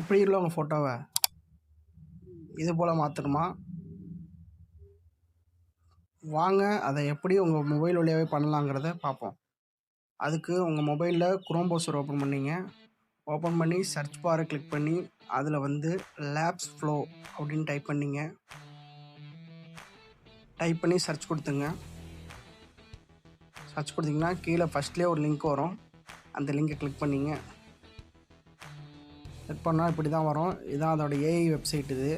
இப்படி உள்ள உங்கள் ஃபோட்டோவை இது போல் மாற்றணுமா வாங்க அதை எப்படி உங்கள் மொபைல் வழியாகவே பண்ணலாங்கிறத பார்ப்போம். அதுக்கு உங்கள் மொபைலில் குரோம் பவுசர் ஓப்பன் பண்ணிங்க. ஓப்பன் பண்ணி சர்ச் பாரை கிளிக் பண்ணி அதில் வந்து லேப்ஸ் ஃப்ளோ அப்படின்னு டைப் பண்ணிங்க. டைப் பண்ணி சர்ச் கொடுத்துங்க. சர்ச் கொடுத்தீங்கன்னா கீழே ஃபஸ்ட்லேயே ஒரு லிங்க் வரும். அந்த லிங்கை கிளிக் பண்ணிங்க. செட் பண்ணால் இப்படி தான் வரும் இதுதான் அதோடய ஏஐ வெப்சைட் இது.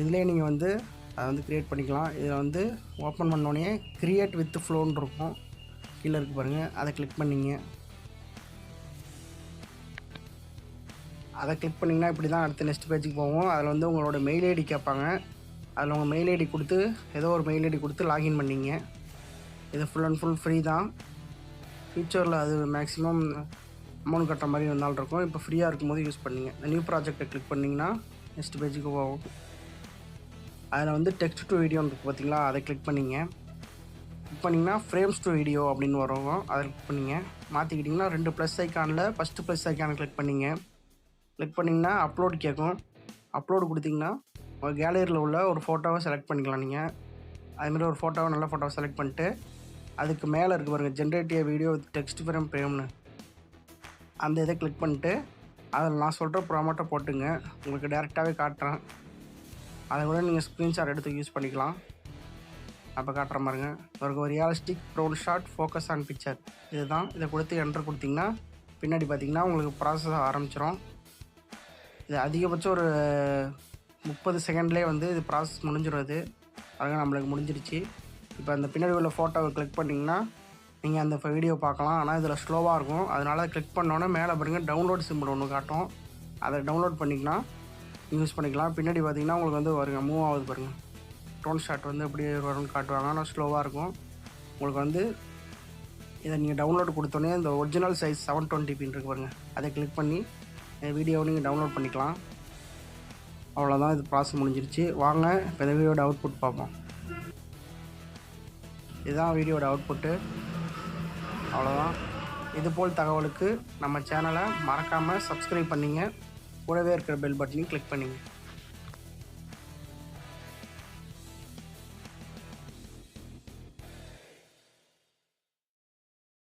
இதுலேயே நீங்கள் வந்து அதை வந்து க்ரியேட் பண்ணிக்கலாம். இதில் வந்து ஓப்பன் பண்ணோடனே க்ரியேட் வித் ஃப்ளோன்னு இருக்கும். கீழே இருக்கு பாருங்கள் அதை கிளிக் பண்ணிங்க. அதை கிளிக் பண்ணிங்கன்னா இப்படி தான் அடுத்த நெக்ஸ்ட் பேஜுக்கு போவோம் அதில் வந்து உங்களோட மெயில் ஐடி கேட்பாங்க. அதில் உங்கள் மெயில் ஐடி கொடுத்து ஏதோ ஒரு மெயில் ஐடி கொடுத்து லாகின் பண்ணிங்க. இது ஃபுல் அண்ட் ஃபுல் ஃப்ரீ தான். ஃப்யூச்சரில் அது மேக்ஸிமம் அமௌண்ட் கட்டுற மாதிரி ஒரு நாள் இருக்கும். இப்போ ஃப்ரீயாக இருக்கும்போது யூஸ் பண்ணிங்க. இந்த நியூ ப்ராஜெக்டை கிளிக் பண்ணிங்கன்னா நெக்ஸ்ட் பேஜுக்கு போகும். அதில் வந்து டெக்ஸ்ட் டு வீடியோன்னு இருக்குது பார்த்தீங்களா அதை கிளிக் பண்ணிங்க. கிளிக் பண்ணிங்கன்னா ஃப்ரேம்ஸ் டு வீடியோ அப்படின்னு வரும். அதை கிளிக் பண்ணிங்க. மாற்றிக்கிட்டிங்கன்னா ரெண்டு ப்ளஸ் ஐக்கானில் ஃபஸ்ட்டு ப்ளஸ் ஐக்கானை கிளிக் பண்ணிங்க. கிளிக் பண்ணிங்கன்னா அப்லோட் கேட்கும். அப்லோடு கொடுத்தீங்கன்னா உங்கள் கேலரியில் உள்ள ஒரு ஃபோட்டோவை செலக்ட் பண்ணிக்கலாம் நீங்கள் அதுமாரி ஒரு ஃபோட்டோவை நல்ல ஃபோட்டோவை செலக்ட் பண்ணிட்டு அதுக்கு மேலே இருக்கு பாருங்கள் generative video with text frame ஃப்ரேம்னு அந்த இதை கிளிக் பண்ணிட்டு அதில் நான் சொல்கிற ப்ராமோட்டை போட்டுங்க. உங்களுக்கு டேரெக்டாகவே காட்டுறேன். அதை கூட நீங்கள் ஸ்க்ரீன்ஷாட் எடுத்து யூஸ் பண்ணிக்கலாம். அப்போ காட்டுற உங்களுக்கு ஒரு realistic brown shot focus on picture இதுதான். இதை கொடுத்து என்ட்ரு கொடுத்தீங்கன்னா பின்னாடி பார்த்தீங்கன்னா உங்களுக்கு ப்ராசஸ் ஆரம்பிச்சிடும் இது அதிகபட்சம் ஒரு முப்பது செகண்ட்லேயே வந்து இது ப்ராசஸ் முடிஞ்சிடும் இது. அதனால் நம்மளுக்கு முடிஞ்சிருச்சு. இப்போ அந்த பின்னாடி உள்ள ஃபோட்டோவை கிளிக் பண்ணிங்கன்னா நீங்கள் அந்த வீடியோ பார்க்கலாம். ஆனால் இதில் ஸ்லோவாக இருக்கும். அதனால் கிளிக் பண்ணோன்னே மேலே பாருங்கள் டவுன்லோட் சிம்பிள் ஒன்று காட்டும். அதை டவுன்லோட் பண்ணிக்கலாம் யூஸ் பண்ணிக்கலாம். பின்னாடி பார்த்தீங்கன்னா உங்களுக்கு வந்து வருங்க மூவ் ஆகுது பாருங்கள் ட்ரோன் ஷாட் வந்து எப்படி வரும்னு காட்டுவாங்க. ஆனால் ஸ்லோவாக இருக்கும். உங்களுக்கு வந்து இதை நீங்கள் டவுன்லோட் கொடுத்தோன்னே இந்த ஒரிஜினல் சைஸ் செவன் டுவெண்ட்டிபின்னு இருக்கு பாருங்கள் அதை கிளிக் பண்ணி வீடியோவை நீங்கள் டவுன்லோட் பண்ணிக்கலாம். அவ்வளோதான் இது ப்ராசஸ் முடிஞ்சிருச்சு. வாங்க இப்போ இந்த வீடியோட அவுட்புட் பார்ப்போம். இதுதான் வீடியோட அவுட்புட்டு அவ்வளோதான் இதுபோல் தகவலுக்கு நம்ம சேனலை மறக்காமல் சப்ஸ்கிரைப் பண்ணிங்க. கூடவே இருக்கிற பெல் பட்டனையும் கிளிக் பண்ணிங்க.